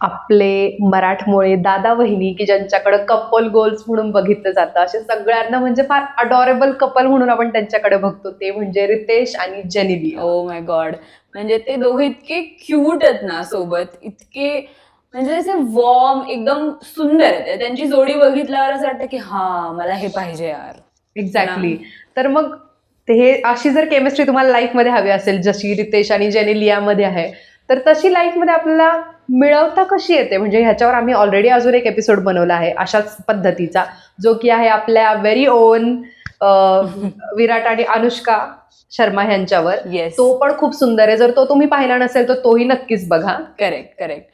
आपले मराठमोळे दादा वहिनी की ज्यांच्याकडे कपल गोल्स म्हणून बघितलं जातं असे सगळ्यांना म्हणजे फार अडॉरेबल कपल म्हणून आपण त्यांच्याकडे बघतो. ते म्हणजे रितेश आणि जेनिलिया ओ माय गॉड म्हणजे ते दोघे इतके क्यूट आहेत ना सोबत. इतके म्हणजे असे वॉर्म एकदम सुंदर आहेत. त्यांची जोडी बघितल्यावर असं वाटतं की हा मला हे पाहिजे यार. एक्झॅक्टली तर मग ते हे अशी जर केमिस्ट्री तुम्हाला लाईफमध्ये हवी असेल जशी रितेश आणि जेनेलियामध्ये आहे तर तशी लाईफमध्ये आपल्याला मिळवता कशी येते? म्हणजे ह्याच्यावर आम्ही ऑलरेडी अजून एक एपिसोड बनवला आहे अशाच पद्धतीचा जो की आहे आपल्या व्हेरी ओन विराट आणि अनुष्का शर्मा ह्यांच्यावर. येस तो पण खूप सुंदर आहे. जर तो तुम्ही पाहिला नसेल तर तोही नक्कीच बघा. करेक्ट करेक्ट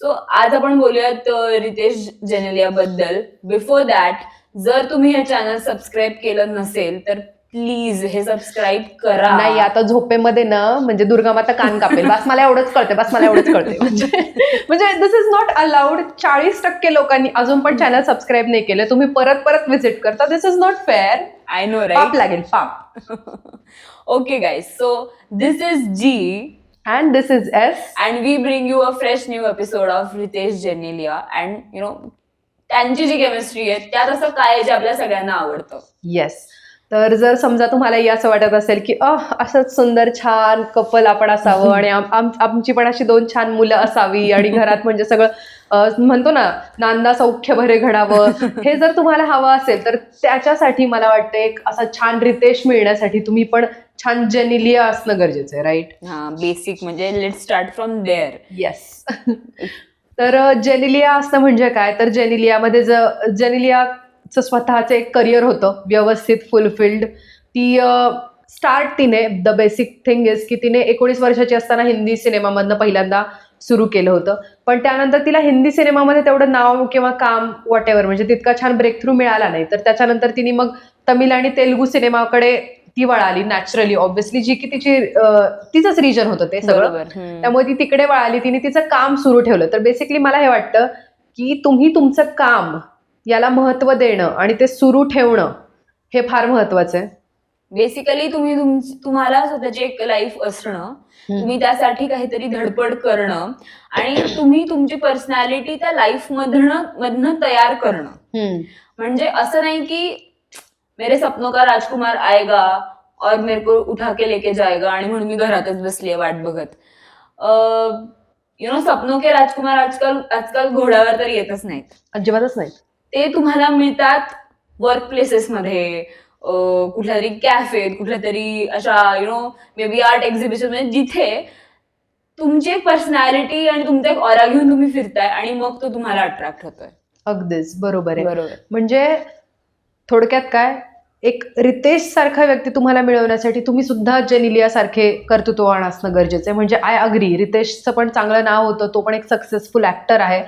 सो आज आपण बोलूयात रितेश जेनेलिया बद्दल बिफोर दॅट जर तुम्ही हे चॅनल सबस्क्राईब केलं नसेल तर प्लीज हे सबस्क्राईब करा. नाही आता झोपेमध्ये ना म्हणजे दुर्गा माता कान कापेल. बस मला एवढंच कळते बस मला एवढंच कळते म्हणजे म्हणजे दिस इज नॉट अलाउड चाळीस टक्के लोकांनी अजून पण चॅनल सबस्क्राईब नाही केले. तुम्ही परत परत व्हिजिट करता. This is not fair I know पाप राईट लागेल पाप. Okay guys so this is G and this is S and we bring you a fresh new episode of Ritesh Genelia and you know त्यांची जी chemistry आहे त्यात असं काय आहे जे आपल्या सगळ्यांना आवडतं? येस तर जर समजा तुम्हालाही असं वाटत असेल की अह असंच सुंदर छान कपल आपण असावं आणि आम- आम- आमची पण अशी दोन छान मुलं असावी आणि घरात म्हणजे सगळं म्हणतो ना नांदा सौख्य भरे घडावं हे जर तुम्हाला हवं असेल तर त्याच्यासाठी मला वाटतं एक असा छान रितेश मिळण्यासाठी तुम्ही पण छान जेनिलिया असणं गरजेचं आहे राईट हा बेसिक म्हणजे let start from there yes तर अ, जेनिलिया असणं म्हणजे काय? तर जेनिलियामध्ये ज जेनिलियाचं स्वतःचं एक करिअर होतं व्यवस्थित फुलफिल्ड ती स्टार्ट तिने द बेसिक थिंग इज की तिने एकोणीस वर्षाची असताना हिंदी सिनेमामधनं पहिल्यांदा सुरू केलं होतं. पण त्यानंतर तिला हिंदी सिनेमामध्ये तेवढं नाव किंवा काम वॉट एव्हर म्हणजे तितका छान ब्रेक थ्रू मिळाला नाही. तर त्याच्यानंतर तिने मग तमिळ आणि तेलुगू सिनेमाकडे ती वळाली नॅचरली ऑब्व्हियसली जी की तिची तिचंच रिजन होतं ते सगळं. त्यामुळे ती तिकडे वळाली तिने तिचं काम सुरू ठेवलं. तर बेसिकली मला हे वाटतं की तुम्ही तुमचं काम याला महत्त्व देणं आणि ते सुरू ठेवणं हे फार महत्वाचं आहे. बेसिकली तुम्ही तुम- तुम्हाला स्वतःची एक लाईफ असणं तुम्ही त्यासाठी काहीतरी धडपड करणं आणि तुम्ही तुमची पर्सनॅलिटी त्या लाईफ मधनं मधनं तयार करणं. म्हणजे असं नाही की मेरे सपनों का राजकुमार आएगा और मेरे को उठा के लेके जाएगा आणि म्हणून मी घरातच बसली वाट बघत. यु नो सपनों के राजकुमार आजकाल आजकाल घोड्यावर तर येतच नाहीत. अजिबातच नाही ते तुम्हाला मिळतात वर्क प्लेसेसमध्ये कुठल्या तरी कॅफेत कुठल्या तरी अशा you know maybe art exhibition म्हणजे जिथे तुमची एक पर्सनॅलिटी आणि तुमचा एक ऑरा घेऊन तुम्ही फिरताय आणि मग तो तुम्हाला अट्रॅक्ट होतोय. अगदीच बरोबर आहे. बरोबर. म्हणजे थोडक्यात काय? एक रितेश सारखा व्यक्ती तुम्हाला मिळवण्यासाठी तुम्ही सुद्धा जेनिलिया सारखे कर्तृत्ववान असणं गरजेचं आहे. म्हणजे आय अग्री रितेशचं पण चांगलं नाव होतं तो पण एक सक्सेसफुल ऍक्टर आहे.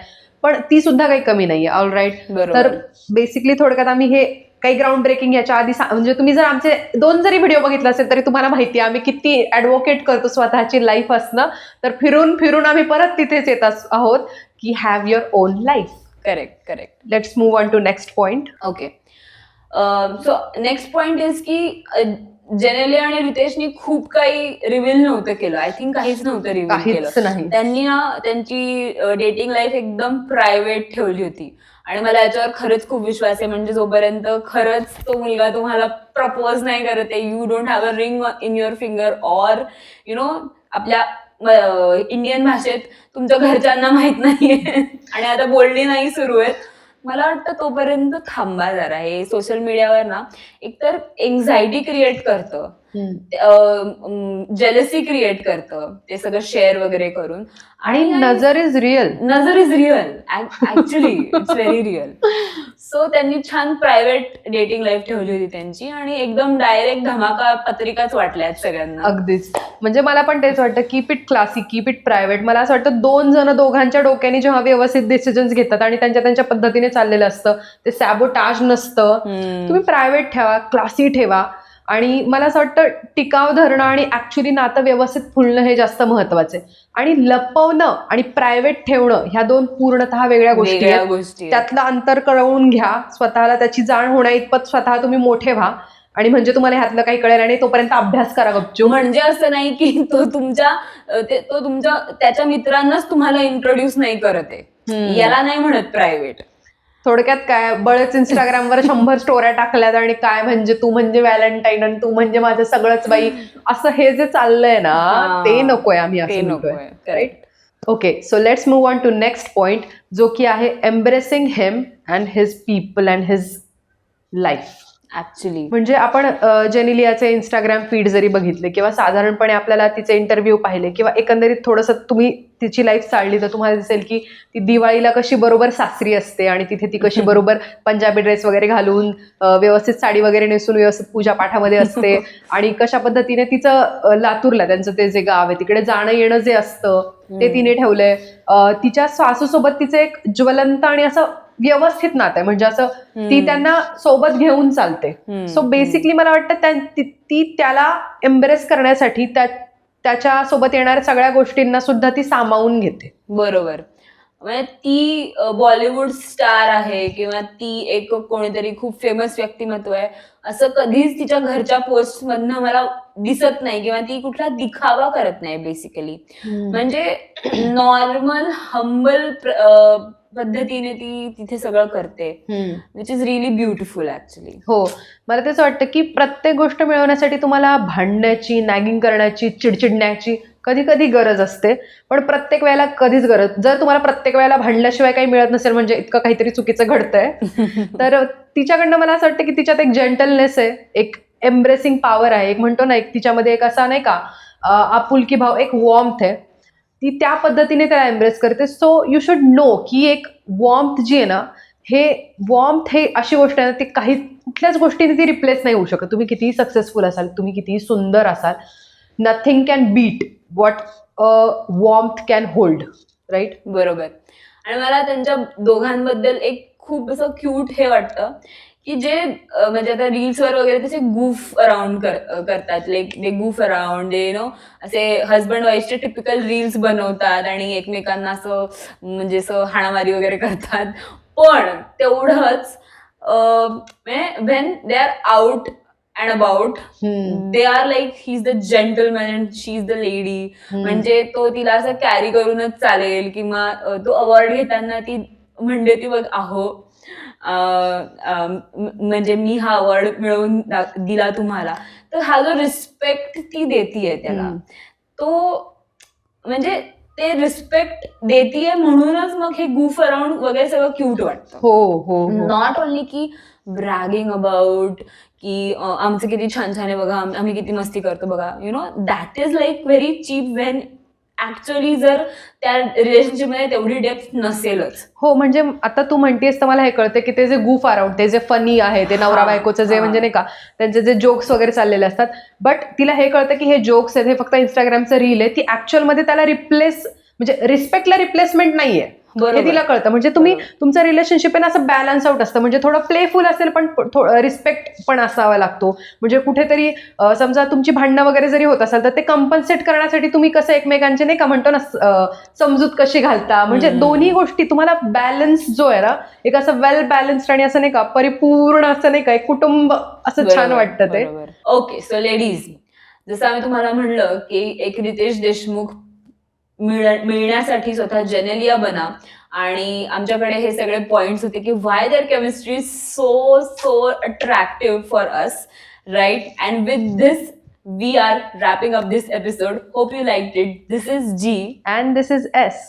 पण ती सुद्धा काही कमी नाहीये ऑल राईट तर बेसिकली थोडक्यात आम्ही हे काही ग्राउंड ब्रेकिंग याच्या आधी म्हणजे तुम्ही जर आमचे दोन जरी व्हिडिओ बघितले असेल तरी तुम्हाला माहिती आहे आम्ही किती ऍडव्होकेट करतो स्वतःची लाईफ असणं. तर फिरून फिरून आम्ही परत तिथेच येत अस- आहोत की have your own life correct correct let's move on to next point okay so next point is की जेनेली आणि रितेशनी खूप काही रिव्हील नव्हतं केलं. आय थिंक काहीच नव्हतं रिव्हील केलं. त्यांनी ना त्यांची डेटिंग लाईफ एकदम प्रायव्हेट ठेवली होती. आणि मला याच्यावर खरंच खूप विश्वास आहे. म्हणजे जोपर्यंत खरंच तो मुलगा तुम्हाला प्रपोज नाही करत आहे you don't have a ring in your finger or you know आपल्या इंडियन भाषेत तुमच्या घरच्यांना माहीत नाहीये. आणि आता बोलणी नाही सुरू आहेत. मला वाटतं तोपर्यंत थांबा जरा. हे सोशल मीडियावर ना एकतर एन्झायटी क्रिएट करतं. जेलसी क्रिएट करतं. ते सगळं शेअर वगैरे करून. आणि नजर इज रिअल नजर is real actually it's very real so त्यांनी छान प्रायव्हेट डेटिंग लाईफ ठेवली होती त्यांची आणि एकदम डायरेक्ट धमाका पत्रिकाच वाटल्या आहेत सगळ्यांना. अगदीच. म्हणजे मला पण तेच वाटतं keep it classic keep it private मला असं वाटतं दोन जण दोघांच्या डोक्याने जेव्हा व्यवस्थित डिसिजन्स घेतात आणि त्यांच्या त्यांच्या पद्धतीने चाललेलं असतं ते सॅबोटाज नसतं. तुम्ही प्रायव्हेट ठेवा क्लासी ठेवा. आणि मला असं वाटतं टिकाव धरणं आणि ऍक्च्युली नातं व्यवस्थित फुलणं हे जास्त महत्वाचं आहे. आणि लपवणं आणि प्रायव्हेट ठेवणं ह्या दोन पूर्णतः वेगळ्या गोष्टी आहेत. त्यातलं अंतर कळवून घ्या स्वतःला त्याची जाण होण्या इतपत स्वतः तुम्ही मोठे व्हा. आणि म्हणजे तुम्हाला ह्यातलं काही कळेल आणि तोपर्यंत अभ्यास करा गपचूप. म्हणजे असं नाही की तो तुमच्या ते- तुमच्या त्याच्या मित्रांनाच तुम्हाला इंट्रोड्यूस नाही करत आहे. याला नाही म्हणत प्रायव्हेट थोडक्यात काय बळच इंस्टाग्रामवर शंभर स्टोऱ्या टाकल्यात आणि काय म्हणजे तू म्हणजे व्हॅलेंटाईन आणि तू म्हणजे माझं सगळंच बाई. असं हे जे चाललंय ना. ते नकोय आम्ही असं नकोय. Correct okay so let's move on to next point जो की आहे embracing him and his people and his life actually म्हणजे आपण जेनिलियाचे इंस्टाग्राम फीड जरी बघितले किंवा साधारणपणे आपल्याला तिचे इंटरव्ह्यू पाहिले किंवा एकंदरीत थोडंसं तुम्ही तिची लाईफ चालली तर तुम्हाला दिसेल की ती दिवाळीला कशी बरोबर सासरी असते आणि तिथे ती कशी बरोबर पंजाबी ड्रेस वगैरे घालून व्यवस्थित साडी वगैरे नेसून व्यवस्थित पूजा पाठामध्ये असते आणि कशा पद्धतीने तिचं लातूरला त्यांचं ते जे गाव आहे तिकडे जाणं येणं जे असतं ते तिने ठेवलंय. तिच्या सासूसोबत तिचं एक ज्वलंत आणि असं व्यवस्थित नातं आहे. म्हणजे असं ती त्यांना सोबत घेऊन चालते. सो बेसिकली मला वाटतं ती- ती त्याला एम्ब्रेस करण्यासाठी त्या त्याच्या सोबत येणाऱ्या सगळ्या गोष्टींना सुद्धा ती सामावून घेते. बरोबर. म्हणजे ती बॉलिवूड स्टार आहे किंवा ती एक कोणीतरी खूप फेमस व्यक्तिमत्व आहे असं कधीच तिच्या घरच्या पोस्ट मधनं मला दिसत नाही किंवा ती कुठला दिखावा करत नाही बेसिकली म्हणजे नॉर्मल हंबल पद्धतीने ती तिथे सगळं करते which is really beautiful actually हो. मला तेच वाटतं की प्रत्येक गोष्ट मिळवण्यासाठी तुम्हाला भांडण्याची नॅगिंग करण्याची चिडचिडण्याची कधी कधी गरज असते. पण प्रत्येक वेळेला कधीच गरज जर तुम्हाला प्रत्येक वेळेला भांडल्याशिवाय काही मिळत नसेल म्हणजे इतकं काहीतरी चुकीचं घडतंय तर तिच्याकडनं मला असं वाटतं की तिच्यात एक जेंटलनेस आहे एक एम्ब्रेसिंग पॉवर आहे. एक म्हणतो ना एक तिच्यामध्ये एक असा नाही का आपुलकी भाव एक वॉर्मथ आहे. ती त्या पद्धतीने त्याला एम्ब्रेस करते. सो यू शुड नो की एक वॉर्मथ जी आहे ना हे वॉर्मथ हे अशी गोष्ट आहे ना ती काही कुठल्याच गोष्टीने ती रिप्लेस नाही होऊ शकत. तुम्ही कितीही सक्सेसफुल असाल तुम्ही कितीही सुंदर असाल nothing can beat what a warmth can hold right बरोबर. आणि मला त्यांच्या दोघांबद्दल एक खूप असं क्यूट हे वाटतं की जे म्हणजे आता रील्सवर वगैरे तसे गुफ अराउंड करतात. Like they goof around they know असे हजबंड वाईफचे टिपिकल रील्स बनवतात आणि एकमेकांना असं म्हणजे असं हाणामारी वगैरे करतात. पण तेवढंच when they are out and about they are like he is the gentleman and she is the lady म्हणजे तो तिला असं कॅरी करूनच चालेल किंवा तो अवॉर्ड घेताना ती म्हणते ती बघ म- म्हणजे मी हा अवॉर्ड मिळवून दिला तुम्हाला तर हा जो रिस्पेक्ट ती देतीये त्याला. तो म्हणजे ते रिस्पेक्ट देतीये म्हणूनच मग हे गुफ अराउंड वगैरे सगळं क्यूट वाटतं हो हो हो. नॉट ओनली की ब्रॅगिंग अबाउट की आमचं किती छान छान आहे बघा आम- आम्ही किती मस्ती करतो बघा you know that is like very cheap when actually जर त्या रिलेशनशिपमध्ये तेवढी डेप्थ नसेलच. हो म्हणजे आता तू म्हणतेस तर मला हे कळतं की ते जे गुफ अराउंड ते जे फनी आहे ते नवरा बायकोचं जे. म्हणजे नाही का त्यांचे जे जोक्स वगैरे चाललेले असतात. बट तिला हे कळतं की हे जोक्स आहेत हे फक्त इंस्टाग्रामचं रील आहे. ती ऍक्च्युअलमध्ये त्याला रिप्लेस म्हणजे रिस्पेक्टला रिप्लेसमेंट नाहीये. हे तिला कळतं. म्हणजे तुम्ही. तुमचं रिलेशनशिप आहे ना असं बॅलन्स आउट असतं. म्हणजे थोडं प्लेफुल असेल पण रिस्पेक्ट पण असावा लागतो. म्हणजे कुठेतरी समजा तुमची भांडणं वगैरे जरी होत असाल तर ते कम्पन्सेट करण्यासाठी तुम्ही कसं एकमेकांचे नाही का म्हणतो ना समजूत कशी घालता? म्हणजे. दोन्ही गोष्टी तुम्हाला बॅलन्स जो आहे ना एक असं वेल बॅलन्स्ड आणि असं नाही का परिपूर्ण असं नाही का एक कुटुंब असं छान वाटतं ते. ओके सो लेडीज जसं आम्ही तुम्हाला म्हणलं की एक रितेश देशमुख मिळण्यासाठी स्वतः जेनेलिया बना. आणि आमच्याकडे हे सगळे पॉइंट्स होते की why their chemistry so so attractive for us right and with this we are wrapping up this episode hope you like it this is G and this is S